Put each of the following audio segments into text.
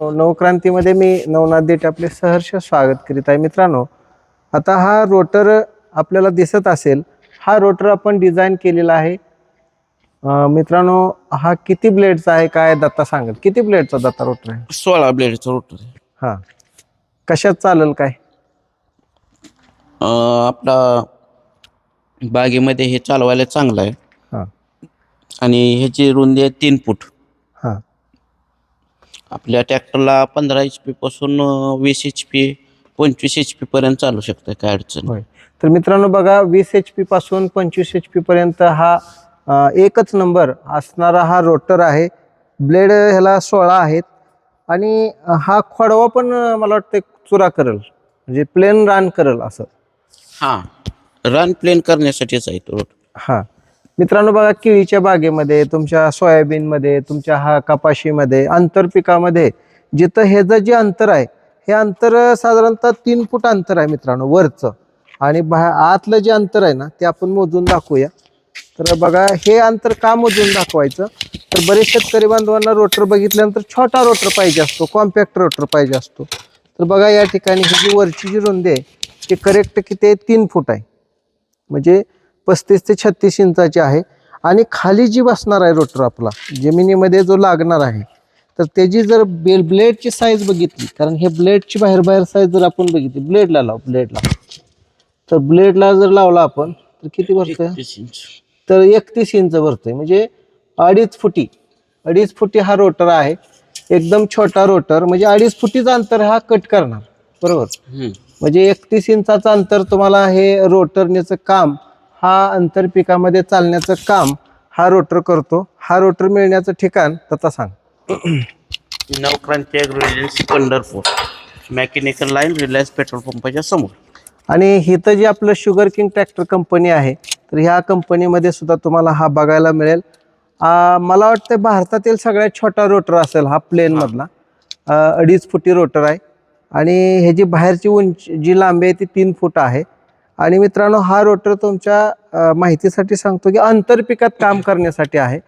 नवक्रांतीमध्ये मी नवनाथ आपले सहर्ष स्वागत करीत आहे. मित्रांनो आता हा रोटर आपल्याला दिसत असेल हा रोटर आपण डिझाईन केलेला आहे. मित्रांनो हा किती ब्लेडचा आहे काय दत्ता सांगत? किती ब्लेडचा दत्ता रोटर आहे? सोळा ब्लेडचं रोटर आहे. हा. कशात चालेल काय? आपला बागेमध्ये हे चालवायला चांगलं आहे. हा. आणि ह्याची रुंदी आहे तीन फूट. हा आपल्या ट्रॅक्टरला पंधरा एच पी पासून वीस एच पी पंचवीस एच पी पर्यंत चालू शकतं काय अडचण. होय. तर मित्रांनो बघा वीस एच पी पासून पंचवीस एच पी पर्यंत हा अ, एकच नंबर असणारा हा रोटर आहे. ब्लेड ह्याला सोळा आहेत. आणि हा खोडवा पण अ, मला वाटतं चुरा करल. म्हणजे प्लेन रान करल असं. हा. रन प्लेन करण्यासाठीच आहे तो रोटर. हा. मित्रांनो बघा केळीच्या बागेमध्ये तुमच्या सोयाबीनमध्ये तुमच्या हा कपाशीमध्ये आंतरपिकामध्ये जिथं हे जे जे अंतर आहे हे अंतर साधारणतः तीन फूट अंतर आहे मित्रांनो वरचं. आणि बा आतलं जे अंतर आहे ना ते आपण मोजून दाखवूया. तर बघा हे अंतर का मोजून दाखवायचं? तर बरेच शेतकरी बांधवांना रोटर बघितल्यानंतर छोटा रोटर पाहिजे असतो कॉम्पॅक्ट रोटर पाहिजे असतो. तर बघा या ठिकाणी ही जी वरची जी रुंदी आहे ती करेक्ट किती आहे? तीन फूट आहे. म्हणजे पस्तीस ते छत्तीस इंचाची आहे. आणि खाली जी बसणार आहे रोटर आपला जमिनीमध्ये जो लागणार आहे तर त्याची जर बेल ब्लेडची साईज बघितली कारण हे ब्लेडची बाहेर बाहेर साईज जर आपण बघितली ब्लेडला लाव ब्लेडला. तर ब्लेडला जर लावला आपण तर किती भरतोय? तर एकतीस इंच भरतोय. म्हणजे अडीच फुटी अडीच फुटी हा रोटर आहे. एकदम छोटा रोटर म्हणजे अडीच फुटीचा अंतर हा कट करणार. बरोबर. म्हणजे एकतीस इंचाचं अंतर तुम्हाला हे रोटरनेचं काम हा अंतरपिकामध्ये चालण्याचं काम हा रोटर करतो. हा रोटर मिळण्याचं ठिकाण तथा सांग. Navkranti agency Pandharpur. Mechanical line Reliance petrol पंपाच्या समोर. आणि इथं जी आपलं शुगर किंग ट्रॅक्टर कंपनी आहे तर ह्या कंपनीमध्ये सुद्धा तुम्हाला हा बघायला मिळेल. मला वाटतं भारतातील सगळ्यात छोटा रोटर असेल हा प्लेनमधला अडीच फुटी रोटर आहे. आणि ह्याची बाहेरची उंची जी लांबी आहे ती तीन फूट आहे. आणि मित्रांनो हा रोटर तुमच्या माहितीसाठी सांगतो की आंतरपिकात काम करण्यासाठी आहे.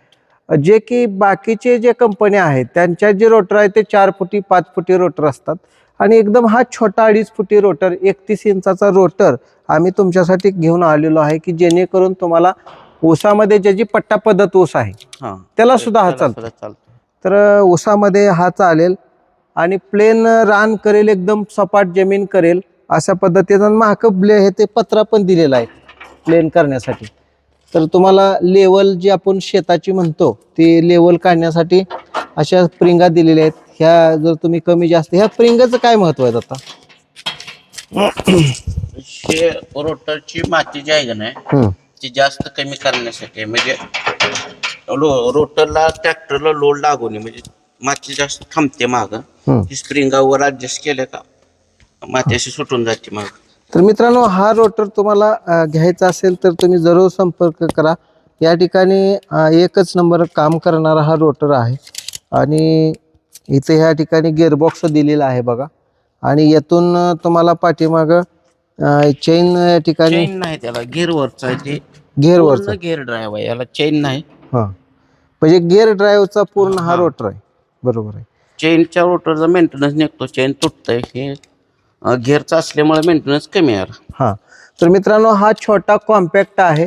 जे की बाकीचे जे कंपन्या आहेत त्यांच्यात जे रोटर आहे ते चार फुटी पाच फुटी रोटर असतात. आणि एकदम हा छोटा अडीच फुटी रोटर एकतीस इंचाचा रोटर आम्ही तुमच्यासाठी घेऊन आलेलो आहे की जेणेकरून तुम्हाला ऊसामध्ये ज्याची पट्टा पद्धत ऊस आहे हा. त्याला सुद्धा हा चालतो. तर ऊसामध्ये हा चालेल. आणि प्लेन रान करेल एकदम सपाट जमीन करेल. अशा पद्धतीनं महाक ब्ले हे ते पत्रा पण दिलेला आहे प्लेन करण्यासाठी. तर तुम्हाला लेवल जी आपण शेताची म्हणतो ती लेवल काढण्यासाठी अशा प्रिंगा दिलेल्या आहेत. ह्या जर तुम्ही कमी जास्त ह्या प्रिंगाचं काय महत्त्व आहे आता? हे रोटरची माती जी आहे का नाही ती जास्त कमी करण्यासाठी. म्हणजे रोटरला ट्रॅक्टरला लोड लागू नये म्हणजे माती जास्त थांबते माग. ती स्प्रिंगावर ऍडजस्ट केलं का? माती अशी सुटून जाते माग. तर मित्रांनो हा रोटर तुम्हाला अ, घ्यायचा असेल तर तुम्ही जरूर संपर्क करा. या ठिकाणी अ, एकच नंबर काम करणारा हा रोटर आहे. आणि इथे ह्या ठिकाणी गेअरबॉक्स दिलेला आहे बघा. आणि यातून अ, तुम्हाला पाठीमाग चेन या ठिकाणी चेन नाही त्याला गिअरवरचा आहे ते. गेअरवरचा गिअर ड्राईव्ह आहे याला चेन नाही. हा. म्हणजे गिअर ड्राईव्हचा पूर्ण हा हा. रोटर आहे. बरोबर आहे. चेनच्या रोटरचा मेंटेनन्स निघतो चेन तुटतंय हे गिअरचा असल्यामुळे मेंटेनन्स कमी आहे हां. तर मित्रांनो हा छोटा कॉम्पॅक्ट आहे.